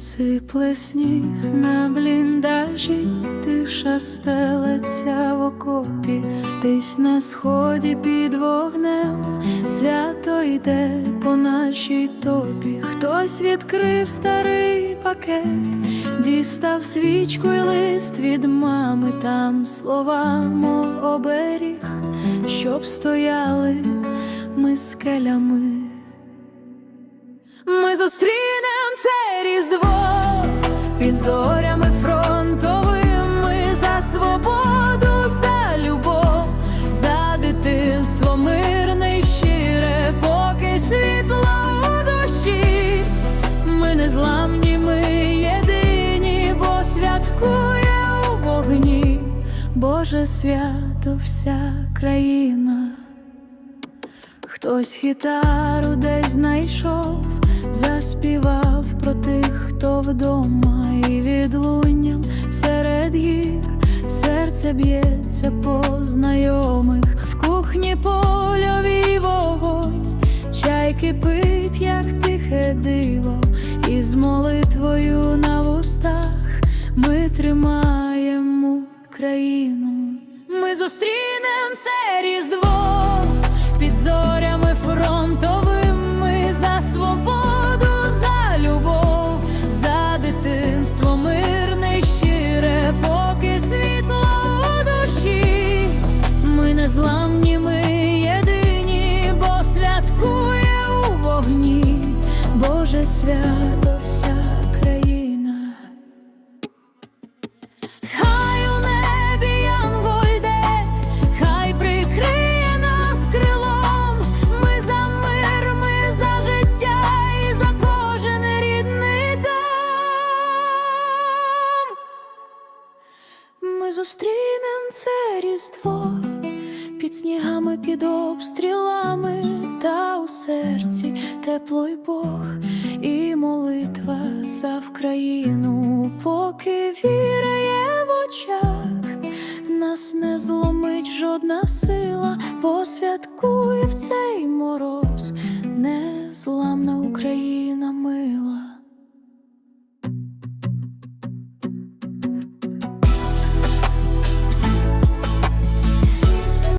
Сипле сніг на бліндажі, тиша стелеться в окопі, десь на сході під вогнем, свято йде по нашій топі. Хтось відкрив старий пакет, дістав свічку й лист від мами, там слова, мов оберіг, щоб стояли ми скелями. Ми зустрінем це різдво під зорями фронтовими за свободу, за любов, за дитинство мирне й щире, поки світло у душі. Ми не зламні, ми єдині, бо святкує у вогні, Боже свято, вся країна. Хтось гітару десь знайшов, заспівав про тих, хто вдома, і відлунням серед гір. Серце б'ється по знайомих, в кухні польовий вогонь, чай кипить, як тихе диво, і з молитвою на вустах ми тримаємо країну. Ми зустрінем це різдво Боже свято, вся країна. Хай у небі янгол йде, хай прикриє нас крилом. Ми за мир, ми за життя і за кожен рідний дом. Ми зустрінем це різдво під снігами, під обстрілами, та у серці тепло й Бог і молитва за Вкраїну, поки віра є в очах, нас не зломить жодна сила, посвяткує в цей мороз.